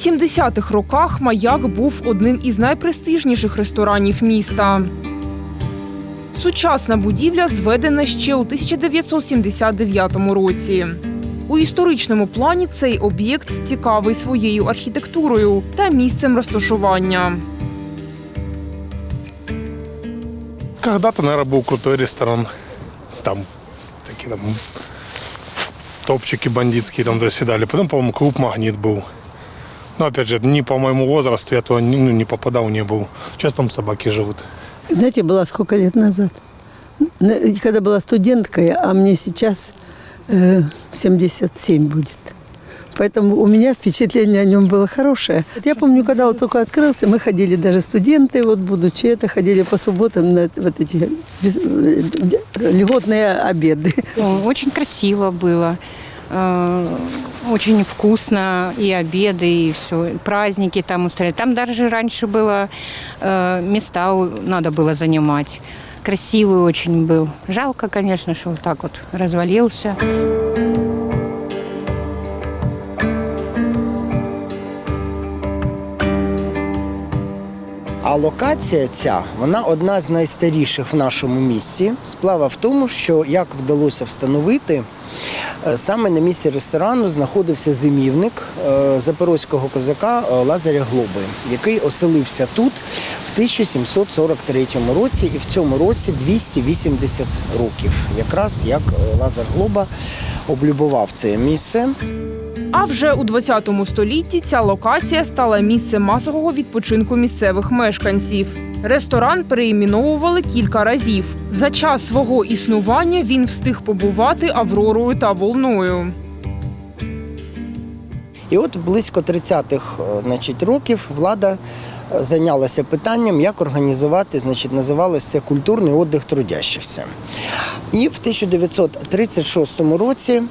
80-х роках маяк був одним із найпрестижніших ресторанів міста. Сучасна будівля зведена ще у 1979 році. У історичному плані цей об'єкт цікавий своєю архітектурою та місцем розташування. Когда-то, наверное, был крутой ресторан. Там такие там топчики бандитские там заседали. Потом, по-моему, клуб «Магнит» был. Но, опять же, не по моему возрасту, я туда не, ну, не попадал, не был. Сейчас там собаки живут. Знаете, была сколько лет назад? На- Когда была студенткой, а мне сейчас э, 77 будет. Поэтому у меня впечатление о нем было хорошее. Я помню, когда он только открылся, мы ходили даже студенты, вот будучи это, ходили по субботам на вот эти без- э, льготные обеды. Очень красиво было. Э, Очень вкусно и обеды, и все. Праздники там устраивали. Там даже раньше было э, места у- надо было занимать. Красивый очень был. Жалко, конечно, что вот так вот развалился. А локація ця вона одна з найстаріших в нашому місті. Справа в тому, що як вдалося встановити, е, саме на місці ресторану знаходився зимівник е, запорозького козака е, Лазаря Глоби, який оселився тут в 1743 році, і в цьому році 280 років, якраз як е, Лазар Глоба облюбував це місце. А вже у 20 столітті ця локація стала місцем масового відпочинку місцевих мешканців. Ресторан переіменовували кілька разів. За час свого існування він встиг побувати Авророю та Волною. І от близько 30-х е, років влада зайнялася питанням, як організувати, значить, називалося культурний отдих трудящихся. І в 1936 році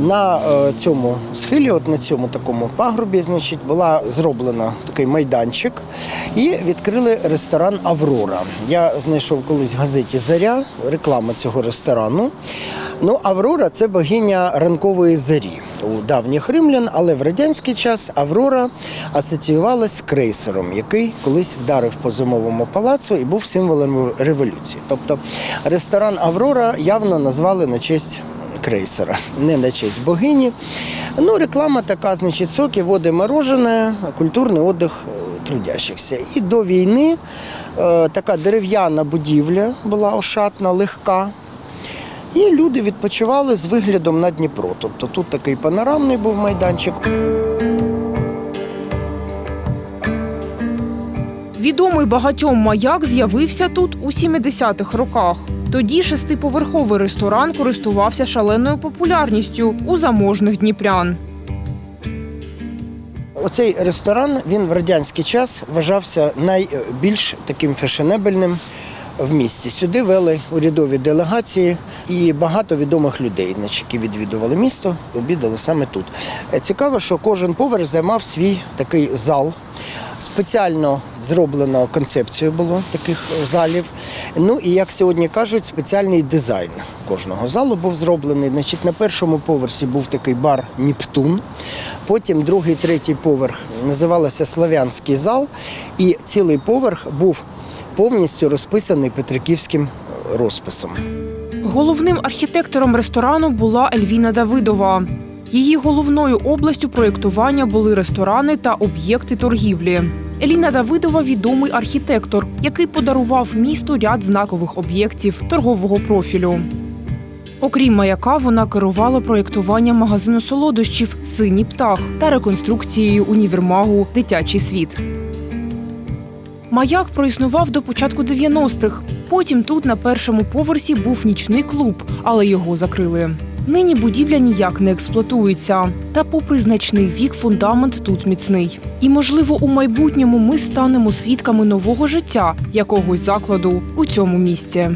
на е, цьому схилі, от на цьому такому пагорбі, значить, була зроблена такий майданчик і відкрили ресторан Аврора. Я знайшов колись в газеті Заря реклама цього ресторану. Ну, Аврора це богиня ранкової зарі у давніх римлян, але в радянський час Аврора асоціювалась з крейсером, який колись вдарив по зимовому палацу і був символом революції. Тобто ресторан Аврора явно назвали на честь крейсера, не на честь богині. Ну, реклама така, значить, соки, води морожене, культурний отдих е, трудящихся. І до війни е, така дерев'яна будівля була ошатна, легка. І люди відпочивали з виглядом на Дніпро. Тобто тут такий панорамний був майданчик. Відомий багатьом маяк з'явився тут у 70-х роках. Тоді шестиповерховий ресторан користувався шаленою популярністю у заможних дніпрян. Оцей ресторан він в радянський час вважався найбільш таким фешенебельним в місті. Сюди вели урядові делегації і багато відомих людей, які відвідували місто, обідали саме тут. Е, Цікаво, що кожен поверх займав свій такий зал. Спеціально зроблено концепцію було таких залів. Ну і як сьогодні кажуть, спеціальний дизайн кожного залу був зроблений. Значить, на першому поверсі був такий бар Нептун. Потім другий, третій поверх називалося Славянський зал, і цілий поверх був повністю розписаний петриківським розписом. Головним архітектором ресторану була Ельвіна Давидова. Її головною областю проєктування були ресторани та об'єкти торгівлі. Еліна Давидова відомий архітектор, який подарував місту ряд знакових об'єктів торгового профілю. Окрім маяка, вона керувала проєктуванням магазину солодощів Синій птах та реконструкцією універмагу Дитячий світ. Маяк проіснував до початку 90-х. Потім тут на першому поверсі був нічний клуб, але його закрили. Нині будівля ніяк не експлуатується. Та, попри значний вік, фундамент тут міцний. І, можливо, у майбутньому ми станемо свідками нового життя якогось закладу у цьому місті.